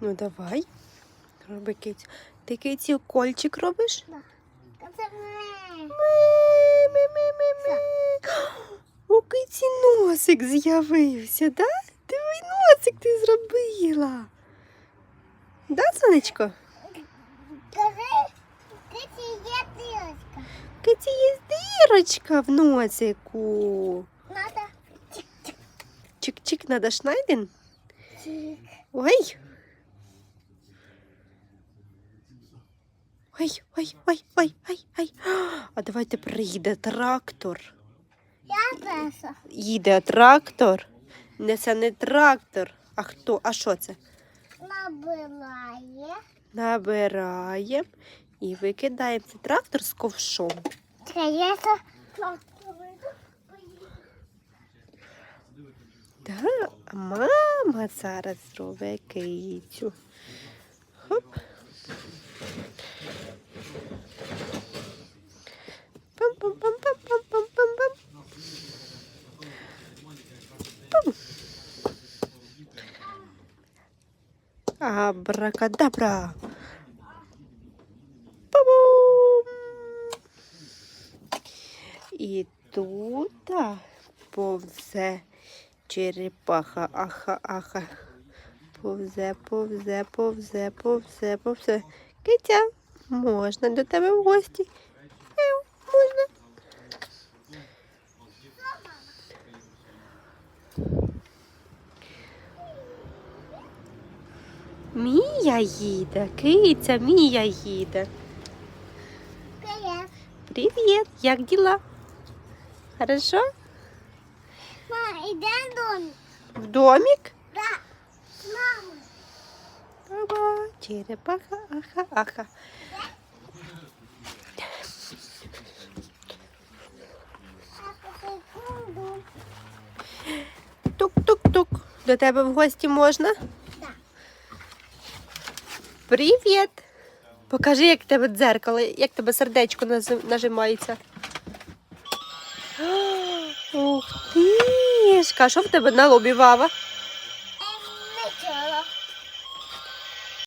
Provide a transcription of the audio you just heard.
Ну давай. Роби кицю. Ти кицю кольчик робиш? У киці носик з'явився, да? Диви, носик ти зробила. Да, сонечко? Кажи, є дірочка. Киці є дірочка в носику. Надо Чик-чик, надо шнайден. Ой. Ой, ой, ой, ой, ой, ой. А давайте приїде трактор. Я перша. Їде трактор. Не це не трактор. А хто? А що це? Набирає. Набираємо і викидаємо цей трактор з ковшом. Троєта. Да, а мама зараз зробить кицю. Хоп. Пам-пам-пам-пам-пам-пам-пам. Пам. Абракадабра. Па-бум. І тут повзе черепаха, аха, аха. Повзе, повзе, повзе, повзе, повзе. Китя, можна до тебе в гості? Мяу, можна. Мія їде, киця, Мія їде. Привіт, як діла? Хорошо? Ма, іде дом. В домик? Да. Мама. Баба, черепаха, аха, аха. Тук-тук-тук. До тебе в гості можна? Да. Привіт! Покажи, як в тебе дзеркало, як тебе сердечко нажимається. Ух ти! Ж, А що в тебе на лобі вава?